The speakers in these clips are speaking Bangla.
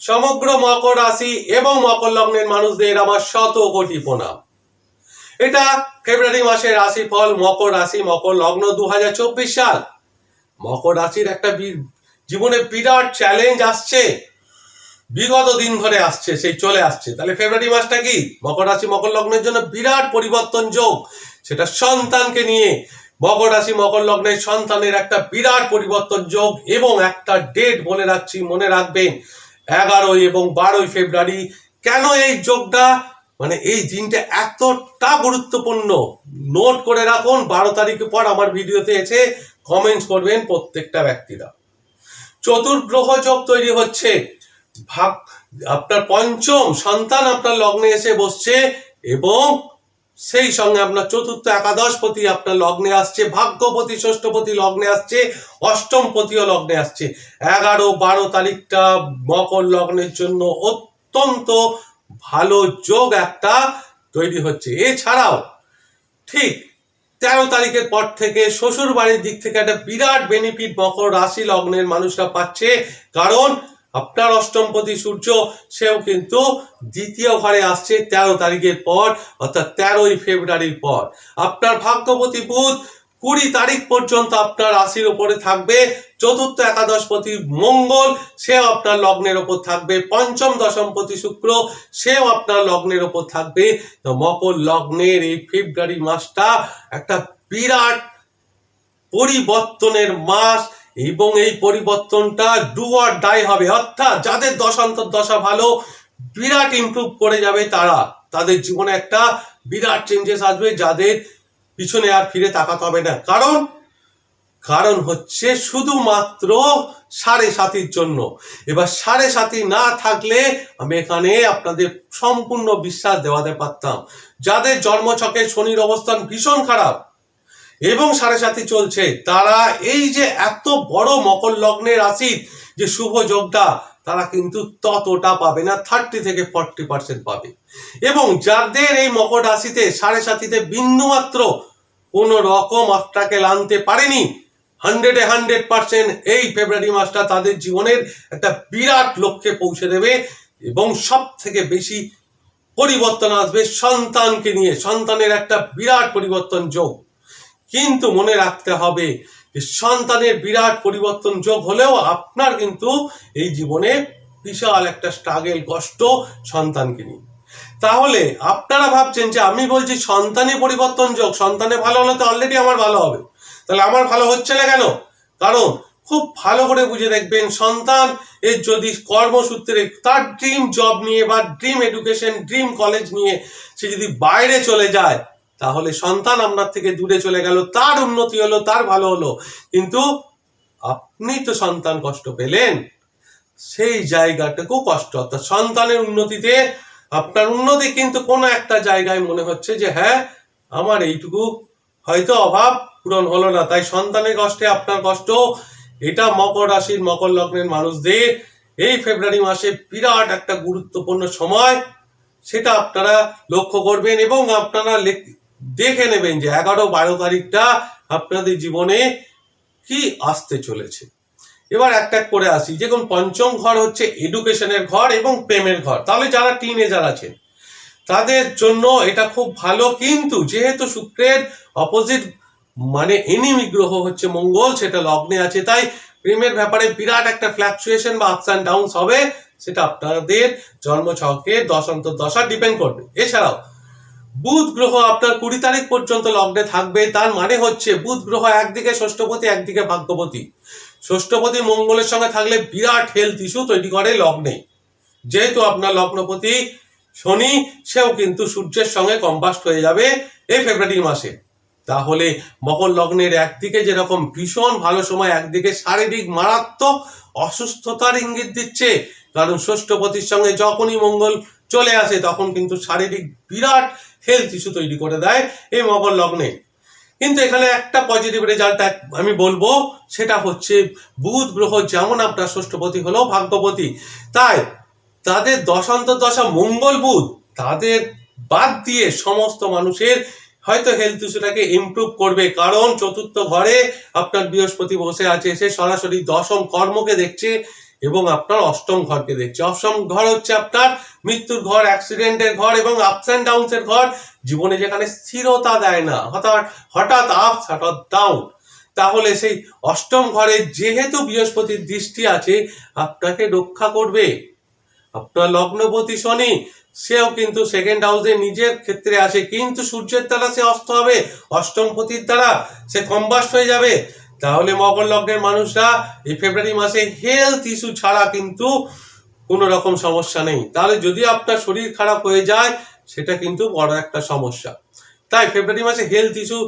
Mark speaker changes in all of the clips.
Speaker 1: সমগ্র মকর রাশি এবং মকর লগ্নের মানুষদের আমার শত কোটি প্রণাম। এটা ফেব্রুয়ারি মাসের রাশিফল, মকর রাশি, মকর লগ্ন দু হাজার চব্বিশ সাল। মকর রাশির একটা জীবনে বিরাট চ্যালেঞ্জ আসছে। বিগত দিন ধরে আসছে, সেই চলে আসছে। তাহলে ফেব্রুয়ারি মাসটা কি? মকর রাশি, মকর লগ্নের জন্য বিরাট পরিবর্তন যোগ। সেটা সন্তানকে নিয়ে মকর রাশি, মকর লগ্নের সন্তানের একটা বিরাট পরিবর্তন যোগ এবং একটা ডেট বলে রাখছি, মনে রাখবেন। এগারোই এবং বারোই ফেব্রুয়ারি কেন এই যোগটা? মানে এই দিনটা এতটা গুরুত্বপূর্ণ। নোট করে রাখুন, বারো তারিখের পর আমার ভিডিওতে এসে কমেন্টস করবেন প্রত্যেকটা ব্যক্তিরা। চতুর্গ্রহ যোগ তৈরি হচ্ছে। ভাগ আপনার পঞ্চম সন্তান আপনার লগ্নে এসে বসছে এবং সেই সঙ্গে আপনার চতুর্থ একাদশপতি আপনার লগ্নে আসছে, ভাগ্যপতি, ষষ্ঠপতি লগ্নে আসছে, অষ্টমপতিও লগ্নে আসছে। এগারো বারো তারিখটা মকর লগ্নের জন্য অত্যন্ত ভালো যোগ একটা তৈরি হচ্ছে। এছাড়াও ঠিক তেরো তারিখের পর থেকে শ্বশুর বাড়ির দিক থেকে একটা বিরাট বেনিফিট মকর রাশি লগ্নের মানুষরা পাচ্ছে। কারণ আপনার অষ্টমপতি সূর্য, সেও কিন্তু দ্বিতীয় ঘরে আসছে তেরো তারিখের পর, অর্থাৎ তেরোই ফেব্রুয়ারির পর। আপনার ভাগ্যপতি বুধ কুড়ি তারিখ পর্যন্ত আপনার রাশির উপরে থাকবে। চতুর্থ একাদশপতি মঙ্গল, সেও আপনার লগ্নের ওপর থাকবে। পঞ্চম দশমপতি শুক্র, সেও আপনার লগ্নের ওপর থাকবে। তো মকর লগ্নের এই ফেব্রুয়ারি মাসটা একটা বিরাট পরিবর্তনের মাস। এবং এই পরিবর্তনটা ডু আর ডাই হবে। অর্থাৎ যাদের দশান্তর দশা ভালো, বিরাট ইমপ্রুভ করে যাবে তারা। তাদের জীবনে একটা বিরাট চেঞ্জেস আসবে যাদের পিছনে আর ফিরে তাকাতে হবে না। কারণ কারণ হচ্ছে শুধুমাত্র সাড়ে সাতির জন্য। এবার সাড়ে সাতি না থাকলে আমি এখানে আপনাদের সম্পূর্ণ বিশ্বাস দেওয়াতে পারতাম। যাদের জন্মছকে শনির অবস্থান ভীষণ খারাপ এবং সাড়ে সাথে চলছে। তারা এই যে এত বড় মকর লগ্নের রাশির যে শুভ যোগটা তারা কিন্তু ততটা পাবে না থার্টি থেকে ফর্টি পার্সেন্ট পাবে। এবং যাদের এই মকর রাশিতে সাড়ে সাথীতে বিন্দুমাত্র কোনো রকম অস্ট্রাকেল আনতে পারেনি হান্ড্রেডে হান্ড্রেড পার্সেন্ট এই ফেব্রুয়ারি মাসটা তাদের জীবনের একটা বিরাট লক্ষ্যে পৌঁছে দেবে এবং সব থেকে বেশি পরিবর্তন আসবে সন্তানকে নিয়ে। সন্তানের একটা বিরাট পরিবর্তন যোগ। কিন্তু মনে রাখতে হবে যে সন্তানের বিরাট পরিবর্তন যোগ হলেও আপনার কিন্তু এই জীবনে বিশাল একটা স্ট্রাগেল কষ্ট সন্তানকে নিয়ে। তাহলে আপনারা ভাবছেন যে আমি বলছি সন্তানে পরিবর্তন যোগ, সন্তানে ভালো হলে তো অলরেডি আমার ভালো হবে। তাহলে আমার ভালো হচ্ছে না কেন? কারণ খুব ভালো করে বুঝে দেখবেন সন্তান এর যদি কর্মসূত্রে তার ড্রিম জব নিয়ে বা ড্রিম এডুকেশন ড্রিম কলেজ নিয়ে সে যদি বাইরে চলে যায় তাহলে সন্তান আপনার থেকে দূরে চলে গেল, তার উন্নতি হলো, তার ভালো হলো। কিন্তু আপনি তো সন্তান কষ্ট পেলেন। সেই জায়গাটুকু কষ্ট, অর্থাৎ সন্তানের উন্নতিতে আপনার উন্নতি কিন্তু কোনো একটা জায়গায় মনে হচ্ছে যে হ্যাঁ আমার এইটুকু হয়তো অভাব পূরণ হলো না। তাই সন্তানের কষ্টে আপনার কষ্ট, এটা মকর রাশির মকর লগ্নের মানুষদের এই ফেব্রুয়ারি মাসে বিরাট একটা গুরুত্বপূর্ণ সময়। সেটা আপনারা লক্ষ্য করবেন এবং আপনারা দেখে নেবেন যে এগারো বারো তারিখটা আপনাদের জীবনে কি আসতে চলেছে। এবার একটা এক করে আসি। যেমন পঞ্চম ঘর হচ্ছে এডুকেশনের ঘর এবং প্রেমের ঘর। তাহলে যারা টিনেজার আছেন, তাদের জন্য এটা খুব ভালো। কিন্তু যেহেতু শুক্রের অপোজিট মানে এনিমি গ্রহ হচ্ছে মঙ্গল, সেটা লগ্নে আছে, তাই প্রেমের ব্যাপারে বিরাট একটা ফ্ল্যাকচুয়েশন বা আপস অ্যান্ড ডাউনস হবে, সেটা আপনাদের জন্মছকে দশান্তর দশা ডিপেন্ড করবে। এছাড়াও বুধ গ্রহ আপনার কুড়ি তারিখ পর্যন্ত লগ্নে থাকবে। তার মানে হচ্ছে বুধ গ্রহ একদিকে, ষষ্ঠপতি একদিকে, ভাগ্যপতি। ষষ্ঠপতি মঙ্গলের সঙ্গে থাকলে বিরাট হেলথ ইস্যু তৈরি করে লগ্নে। যেহেতু আপনার লগ্নপতি শনি, সেও কিন্তু সূর্যের সঙ্গে কম্বাস্ট হয়ে যাবে এই ফেব্রুয়ারি মাসে। তাহলে মকর লগ্নের একদিকে যেরকম ভীষণ ভালো সময়, একদিকে শারীরিক মারাত্মক অসুস্থতার ইঙ্গিত দিচ্ছে। কারণ ষষ্ঠপতির সঙ্গে যখনই মঙ্গল চলে আসে, তখন কিন্তু শারীরিক বিরাট হেলথ ইস্যু তৈরি করে দেয়, এই মকর লগ্নে। কিন্তু এখানে একটা পজিটিভ রেজাল্ট আমি বলব, সেটা হচ্ছে বুধ গ্রহ যেমন আপনার ষষ্ঠপতি হলো ভাগ্যপতি। তাই তাদের দশান্তর দশা মঙ্গল বুধ, তাদের বাদ দিয়ে সমস্ত মানুষের হয়তো হেলথ ইস্যুটাকে ইমপ্রুভ করবে। কারণ চতুর্থ ঘরে আপনার বৃহস্পতি বসে আছে, সে সরাসরি দশম কর্মকে দেখছে। এবং আপনার অষ্টম ঘরকে দেখছে। অষ্টম ঘর হচ্ছে আপনার মৃত্যুর ঘর অ্যাক্সিডেন্টের ঘর এবং আপস অ্যান্ড ডাউনস এর ঘর। জীবনে যেখানে স্থিরতা দেয় না হঠাৎ হঠাৎ আপস হঠাৎ ডাউন তাহলে সেই অষ্টম ঘরে যেহেতু বৃহস্পতির দৃষ্টি আছে, আপনাকে রক্ষা করবে। আপনার লগ্নপতি শনি, সেও কিন্তু সেকেন্ড হাউসে নিজের ক্ষেত্রে আসে কিন্তু সূর্যের দ্বারা সে অস্ত হবে, অষ্টম পতির দ্বারা সে কম্বাস্ট হয়ে যাবে। তাহলে মকর লগ্নের মানুষরা এই ফেব্রুয়ারি মাসে হেলথ ইস্যু ছাড়া কিন্তু কোনো রকম সমস্যা নেই। তাহলে যদি আপনার শরীর খারাপ হয়ে যায়, সেটা কিন্তু বড় একটা সমস্যা। তাই ফেব্রুয়ারি মাসে হেলথ ইস্যু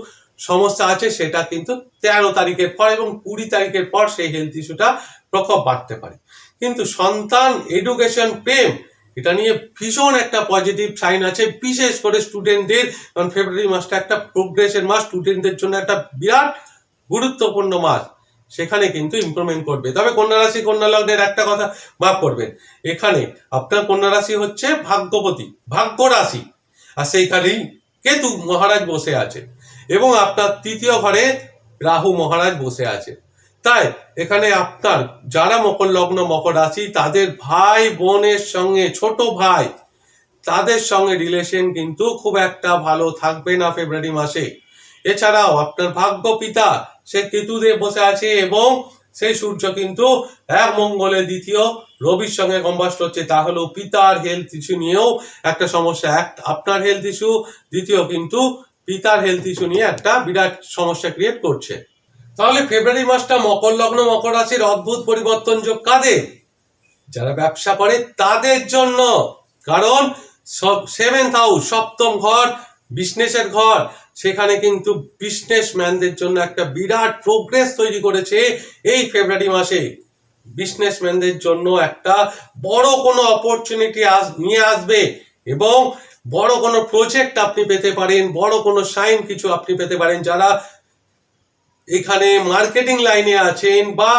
Speaker 1: সমস্যা আছে, সেটা কিন্তু তেরো তারিখের পর এবং কুড়ি তারিখের পর সেই হেলথ ইস্যুটা প্রকোপ বাড়তে পারে। কিন্তু সন্তান এডুকেশন প্রেম, এটা নিয়ে ভীষণ একটা পজিটিভ সাইন আছে, বিশেষ করে স্টুডেন্টদের কারণ ফেব্রুয়ারি মাসটা একটা প্রোগ্রেসের মাস স্টুডেন্টদের জন্য একটা বিরাট গুরুত্বপূর্ণ মাস। সেখানে কিন্তু ইমপ্রুভমেন্ট করবে। তবে কন্যা রাশি, কন্যা লগ্নের একটা কথা ভাব করবেন। এখানে আপনার কন্যা রাশি হচ্ছে ভাগ্যপতি, ভাগ্য রাশি। আর সেইখানেই কেতু মহারাজ বসে আছে। এবং আপনার তৃতীয় ঘরে রাহু মহারাজ বসে আছে। তাই এখানে আপনার যারা মকর লগ্ন, মকর রাশি, তাদের ভাই বোনের সঙ্গে, ছোট ভাই, তাদের সঙ্গে রিলেশন কিন্তু খুব একটা ভালো থাকবে না ফেব্রুয়ারি মাসে। এছাড়াও আপনার ভাগ্য পিতা সে কেতুদেব বসে আছে এবং সেই সূর্য কিন্তু এক মঙ্গলে দ্বিতীয় রবির সঙ্গে কম্বাস্ট হচ্ছে তাহলেও পিতার হেলথ ইস্যু নিয়েও একটা সমস্যা। এক, আপনার হেলথ ইস্যু দ্বিতীয় কিন্তু পিতার হেলথ ইস্যু নিয়ে একটা বিরাট সমস্যা ক্রিয়েট করছে। তাহলে ফেব্রুয়ারি মাসটা মকর লগ্ন, মকর রাশির অদ্ভুত পরিবর্তন যোগ কাদের? যারা ব্যবসা করে তাদের জন্য। কারণ সব সেভেন্থ হাউস সপ্তম ঘর বিজনেসের ঘর সেখানে কিন্তু বিজনেসম্যানদের জন্য একটা বিরাট প্রোগ্রেস তৈরি করেছে এই ফেব্রুয়ারি মাসে। বিজনেসম্যানদের জন্য একটা বড় কোনো অপরচুনিটি আস নিয়ে আসবে এবং বড় কোনো প্রজেক্ট আপনি পেতে পারেন, বড় কোনো সাইন কিছু আপনি পেতে পারেন যারা এখানে মার্কেটিং লাইনে আছেন বা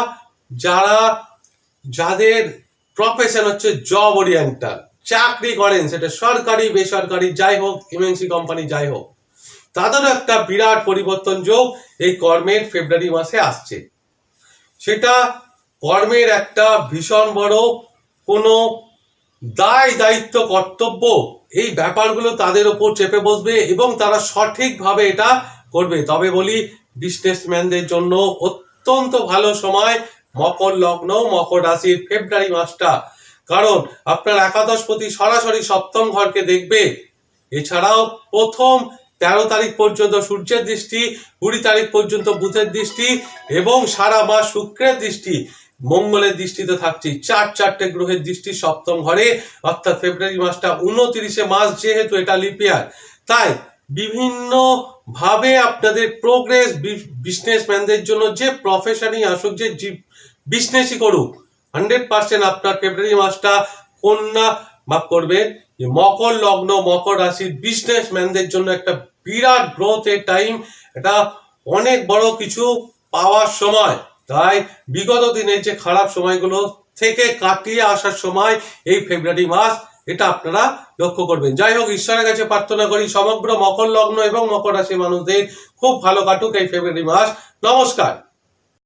Speaker 1: যারা, যাদের প্রফেশন হচ্ছে জব ওরিয়েন্টাল চাকরি করেন, সেটা সরকারি, বেসরকারি, যাই হোক এমএনসি কোম্পানি যাই হোক। তাদেরও একটা বিরাট পরিবর্তন যোগ এই কর্মের ফেব্রুয়ারি মাসে আসছে। সেটা কর্মের একটা ভীষণ বড় কোনো দায় দায়িত্ব কর্তব্য, এই ব্যাপারগুলো তাদের ওপর চেপে বসবে এবং তারা সঠিকভাবে এটা করবে। তবে বলি বিজনেসম্যানদের জন্য অত্যন্ত ভালো সময় মকর লগ্ন, মকর রাশির ফেব্রুয়ারি মাসটা। কারণ আপনার একাদশপতি সরাসরি সপ্তম ঘরকে দেখবে। এছাড়াও প্রথম তেরো তারিখ পর্যন্ত সূর্যের দৃষ্টি, কুড়ি তারিখ পর্যন্ত বুধের দৃষ্টি এবং সারা মাস শুক্রের দৃষ্টি। মঙ্গলের দৃষ্টিতে থাকছে। চার চারটে গ্রহের দৃষ্টি সপ্তম ঘরে, অর্থাৎ ফেব্রুয়ারি মাসটা উনত্রিশে মাস যেহেতু এটা লিপিয়ার তাই বিভিন্ন ভাবে আপনাদের প্রোগ্রেস বিজনেসম্যানদের জন্য যে প্রফেশনই আসুক, যে বিজনেসই করুক হান্ড্রেড পার্সেন্ট আপনার ফেব্রুয়ারি মাসটা কন্যা মাফ করবেন যে মকর লগ্ন, মকর রাশির বিজনেসম্যানদের জন্য একটা বিরাট গ্রোথের টাইম এটা অনেক বড় কিছু পাওয়ার সময়। তাই বিগত দিনের যে খারাপ সময়গুলো থেকে কাটিয়ে আসার সময় এই ফেব্রুয়ারি মাস, এটা আপনারা লক্ষ্য করবেন। যাই হোক, ঈশ্বরের কাছে প্রার্থনা করি, সমগ্র মকর লগ্ন এবং মকর রাশি মানুষদের খুব ভালো কাটুক এই ফেব্রুয়ারি মাস। নমস্কার।